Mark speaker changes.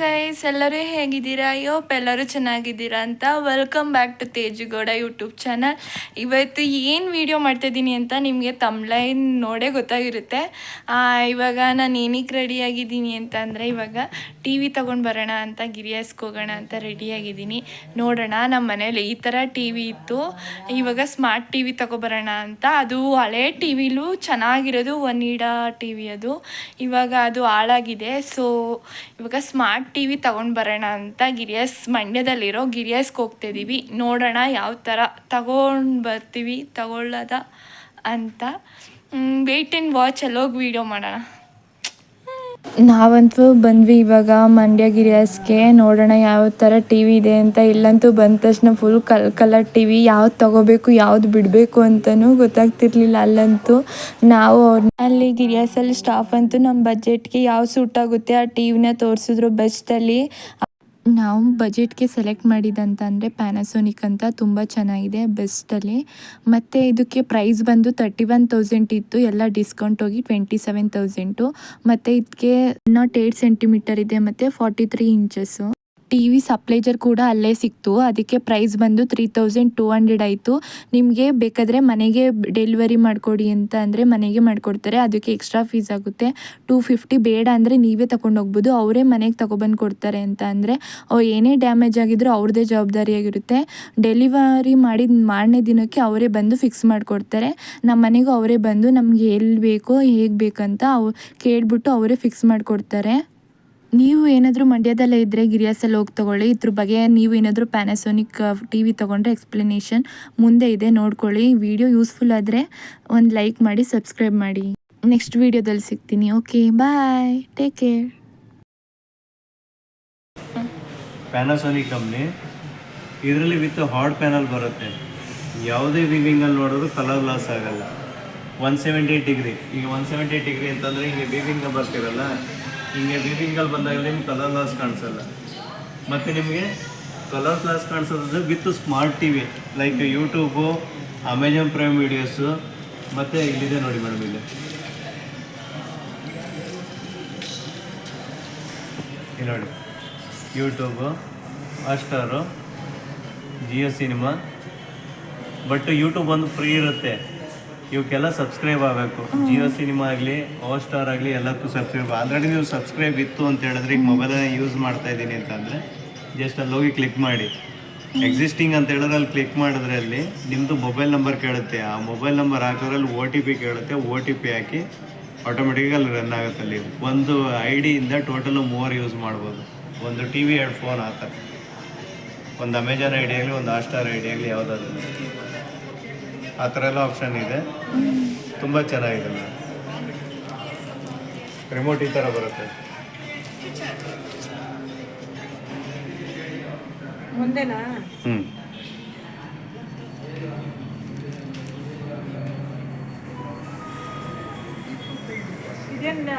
Speaker 1: Guys ಎಲ್ಲರೂ ಹೇಗಿದ್ದೀರಾ? ಅಯ್ಯೋ ಎಲ್ಲರೂ ಚೆನ್ನಾಗಿದ್ದೀರಾ ಅಂತ welcome back to Teju Gowda YouTube channel ಇವತ್ತು ಏನು ವಿಡಿಯೋ ಮಾಡ್ತಾಯಿದ್ದೀನಿ ಅಂತ ನಿಮಗೆ ತಮ್ಲೈನ್ ನೋಡೇ ಗೊತ್ತಾಗಿರುತ್ತೆ. ಇವಾಗ ನಾನು ಏನಕ್ಕೆ ರೆಡಿಯಾಗಿದ್ದೀನಿ ಅಂತ ಅಂದರೆ ಇವಾಗ ಟಿ ವಿ ತೊಗೊಂಡು ಬರೋಣ ಅಂತ ಗಿರಿಯಾಸ್ಗೆ ಹೋಗೋಣ ಅಂತ ರೆಡಿಯಾಗಿದ್ದೀನಿ ನೋಡೋಣ ನಮ್ಮ ಮನೇಲಿ ಈ ಥರ ಟಿ ವಿ ಇತ್ತು. ಇವಾಗ ಸ್ಮಾರ್ಟ್ ಟಿ ವಿ ತೊಗೊಬರೋಣ ಅಂತ. ಅದು ಹಳೆ ಟಿ ವಿಲೂ ಚೆನ್ನಾಗಿರೋದು ಒನಿಡಾ ಟಿ ವಿ ಅದು. ಇವಾಗ ಅದು ಹಾಳಾಗಿದೆ. ಸೊ ಇವಾಗ ಸ್ಮಾರ್ಟ್ ಟಿ ವಿ ತೊಗೊಂಡು ಬರೋಣ ಅಂತ ಗಿರಿಯಸ್ ಮಂಡ್ಯದಲ್ಲಿರೋ ಗಿರಿಯಸ್ಗೆ ಹೋಗ್ತಿದ್ದೀವಿ ನೋಡೋಣ ಯಾವ ಥರ ತಗೊಂಡು ಬರ್ತೀವಿ, ತಗೊಳ್ಳೋದ ಅಂತ. ವೆಯ್ಟ್ ಆ್ಯಂಡ್ ವಾಚ್ ಎಲ್ಲೋಗಿ ವೀಡಿಯೋ ಮಾಡೋಣ. ನಾವಂತೂ ಬಂದ್ವಿ ಇವಾಗ ಮಂಡ್ಯ ಗಿರಿಯಾಸ್ಗೆ. ನೋಡೋಣ ಯಾವ ಥರ ಟಿ ವಿ ಇದೆ ಅಂತ. ಇಲ್ಲಂತೂ ಬಂದ ತಕ್ಷಣ ಫುಲ್ ಕಲ್, ಕಲರ್ ಟಿ ವಿ ಯಾವ್ದು ತಗೋಬೇಕು, ಯಾವ್ದು ಬಿಡಬೇಕು ಅಂತಲೂ ಗೊತ್ತಾಗ್ತಿರ್ಲಿಲ್ಲ ಅಲ್ಲಂತೂ. ನಾವು ಅಲ್ಲಿ ಗಿರಿಯಾಸಲ್ಲಿ ಸ್ಟಾಫ್ ಅಂತೂ ನಮ್ಮ ಬಜೆಟ್ಗೆ ಯಾವ ಸೂಟ್ ಆಗುತ್ತೆ ಆ ಟಿ ವಿನ ತೋರಿಸಿದ್ರು ಬೆಸ್ಟಲ್ಲಿ ನಾವು ಬಜೆಟ್ಗೆ ಸೆಲೆಕ್ಟ್ ಮಾಡಿದಂತಂದರೆ ಪ್ಯಾನಾಸೋನಿಕ್ ಅಂತ ತುಂಬ ಚೆನ್ನಾಗಿದೆ ಬೆಸ್ಟಲ್ಲಿ ಮತ್ತು ಇದಕ್ಕೆ ಪ್ರೈಸ್ ಬಂದು ತರ್ಟಿ ಒನ್ ತೌಸಂಡ್ ಇತ್ತು, ಎಲ್ಲ ಡಿಸ್ಕೌಂಟ್ ಹೋಗಿ ಟ್ವೆಂಟಿ ಸೆವೆನ್ ತೌಸಂಡು ಮತ್ತು ಇದಕ್ಕೆ ನಾಟ್ ಏಯ್ಟ್ ಸೆಂಟಿಮೀಟರ್ ಇದೆ, ಮತ್ತು forty three inches T V ಸಪ್ಲೈಜರ್ ಕೂಡ ಅಲ್ಲೇ ಸಿಕ್ತು. ಅದಕ್ಕೆ ಪ್ರೈಸ್ ಬಂದು ತ್ರೀ ತೌಸಂಡ್ ಟೂ ಹಂಡ್ರೆಡ್ ಆಯಿತು. ನಿಮಗೆ ಬೇಕಾದರೆ ಮನೆಗೆ ಡೆಲಿವರಿ ಮಾಡಿಕೊಡಿ ಅಂತ ಅಂದರೆ ಮನೆಗೆ ಮಾಡಿಕೊಡ್ತಾರೆ. ಅದಕ್ಕೆ ಎಕ್ಸ್ಟ್ರಾ ಫೀಸ್ ಆಗುತ್ತೆ. ಟೂ ಫಿಫ್ಟಿ ಬೇಡ ಅಂದರೆ ನೀವೇ ತಗೊಂಡು ಹೋಗ್ಬೋದು. ಅವರೇ ಮನೆಗೆ ತಗೊಬಂದು ಕೊಡ್ತಾರೆ ಅಂತ ಅಂದರೆ ಓ ಏನೇ ಡ್ಯಾಮೇಜ್ ಆಗಿದ್ರು ಅವ್ರದ್ದೇ ಜವಾಬ್ದಾರಿಯಾಗಿರುತ್ತೆ ಡೆಲಿವರಿ ಮಾಡಿದ ಮಾರನೇ ದಿನಕ್ಕೆ ಅವರೇ ಬಂದು ಫಿಕ್ಸ್ ಮಾಡಿಕೊಡ್ತಾರೆ. ನಮ್ಮ ಮನೆಗೂ ಅವರೇ ಬಂದು ನಮ್ಗೆ ಎಲ್ಲಿ ಬೇಕೋ ಹೇಗೆ ಬೇಕಂತ ಅವು ಕೇಳಿಬಿಟ್ಟು ಅವರೇ ಫಿಕ್ಸ್ ಮಾಡಿಕೊಡ್ತಾರೆ. ನೀವು ಏನಾದರೂ ಮಂಡ್ಯದಲ್ಲೇ ಇದ್ದರೆ ಗಿರಿಯಾಸಲ್ಲಿ ಹೋಗಿ ತೊಗೊಳ್ಳಿ. ಇದ್ರ ಬಗ್ಗೆ ನೀವು ಏನಾದರೂ ಪ್ಯಾನಾಸೋನಿಕ್ ಟಿ ವಿ ತೊಗೊಂಡ್ರೆ ಎಕ್ಸ್ಪ್ಲನೇಷನ್ ಮುಂದೆ ಇದೆ, ನೋಡ್ಕೊಳ್ಳಿ. ವಿಡಿಯೋ ಯೂಸ್ಫುಲ್ ಆದರೆ ಒಂದು ಲೈಕ್ ಮಾಡಿ ಸಬ್ಸ್ಕ್ರೈಬ್ ಮಾಡಿ. ನೆಕ್ಸ್ಟ್ ವೀಡಿಯೋದಲ್ಲಿ ಸಿಗ್ತೀನಿ. Okay bye take care
Speaker 2: Panasonic company ಇದರಲ್ಲಿ ವಿತ್ ಹಾರ್ಡ್ ಪ್ಯಾನಲ್ ಬರುತ್ತೆ. ಯಾವುದೇ ವಿವಿಂಗಲ್ಲಿ ನೋಡಿದ್ರು ಕಲರ್ ಲಾಸ್ ಆಗಲ್ಲ. ಒನ್ ಸೆವೆಂಟಿ ಏಟ್ ಡಿಗ್ರಿ ಈಗ ಒನ್ ಸೆವೆಂಟಿ ಏಟ್ ಡಿಗ್ರಿ ಅಂತಂದರೆ, ಹಿಂಗೆ ವಿವಿಂಗ್ ಬರ್ತಿರಲ್ಲ. ಹಿಂಗೆ ವಿವಿಂಗಲ್ಲಿ ಬಂದಾಗ ನಿಮ್ಗೆ ಕಲರ್ ಲಾಸ್ ಕಾಣಿಸಲ್ಲ. ಮತ್ತು ನಿಮಗೆ colour loss ಕಾಣಿಸೋದ್ರೆ with smart T V like YouTube Amazon Prime videos ಮತ್ತು ಇಲ್ಲಿದೆ ನೋಡಿ ಮೇಡಮ್ ಇಲ್ಲಿ. ಇಲ್ಲಿ ನೋಡಿ. YouTube Hotstar Jio cinema but YouTube ಒಂದು ಫ್ರೀ ಇರುತ್ತೆ. ಇವಕ್ಕೆಲ್ಲ ಸಬ್ಸ್ಕ್ರೈಬ್ ಆಗಬೇಕು. ಜಿಯೋ ಸಿನಿಮಾ ಆಗಲಿ ಹಾಟ್ಸ್ಟಾರ್ ಆಗಲಿ ಎಲ್ಲಕ್ಕೂ ಸಬ್ಸ್ಕ್ರೈಬ್ ಆಲ್ರೆಡಿ ನೀವು ಸಬ್ಸ್ಕ್ರೈಬ್ ಇತ್ತು ಅಂತ ಹೇಳಿದ್ರೆ ಈಗ ಮೊಬೈಲನ್ನ ಯೂಸ್ ಮಾಡ್ತಾ ಇದ್ದೀನಿ ಅಂತಂದರೆ ಜಸ್ಟ್ ಅಲ್ಲಿ ಹೋಗಿ ಕ್ಲಿಕ್ ಮಾಡಿ. ಎಕ್ಸಿಸ್ಟಿಂಗ್ ಅಂತ ಹೇಳಿದ್ರೆ ಅಲ್ಲಿ ಕ್ಲಿಕ್ ಮಾಡಿದ್ರೆ ಅಲ್ಲಿ ನಿಮ್ಮದು ಮೊಬೈಲ್ ನಂಬರ್ ಕೇಳುತ್ತೆ. ಆ ಮೊಬೈಲ್ ನಂಬರ್ ಹಾಕೋದ್ರಲ್ಲಿ ಓ ಟಿ ಪಿ ಕೇಳುತ್ತೆ. ಓ ಟಿ ಪಿ ಹಾಕಿ ಆಟೋಮೆಟಿಕಾಗಿ ಅಲ್ಲಿ ರನ್ ಆಗುತ್ತೆ ಅಲ್ಲಿ. ಒಂದು ಐ ಡಿಯಿಂದ ಟೋಟಲು ಮೂವರು ಯೂಸ್ ಮಾಡ್ಬೋದು. ಒಂದು ಟಿ ವಿ ಎರಡು ಫೋನ್ ಆ ಥರ. ಒಂದು ಅಮೆಜಾನ್ ಐ ಡಿ ಆಗಲಿ, ಒಂದು ಹಾಟ್ಸ್ಟಾರ್ ಐ ಡಿ ಆಗಲಿ ಯಾವುದಾದ್ರು. ಆ ಥರ ಎಲ್ಲ ಆಪ್ಷನ್ ಇದೆ. ತುಂಬ ಚೆನ್ನಾಗಿದೆ ರಿಮೋಟ್ ಈ ಥರ ಬರುತ್ತೆ.
Speaker 3: ಮುಂದೆನಾ?
Speaker 2: ಹ್ಞೂ
Speaker 3: ಇದೇನು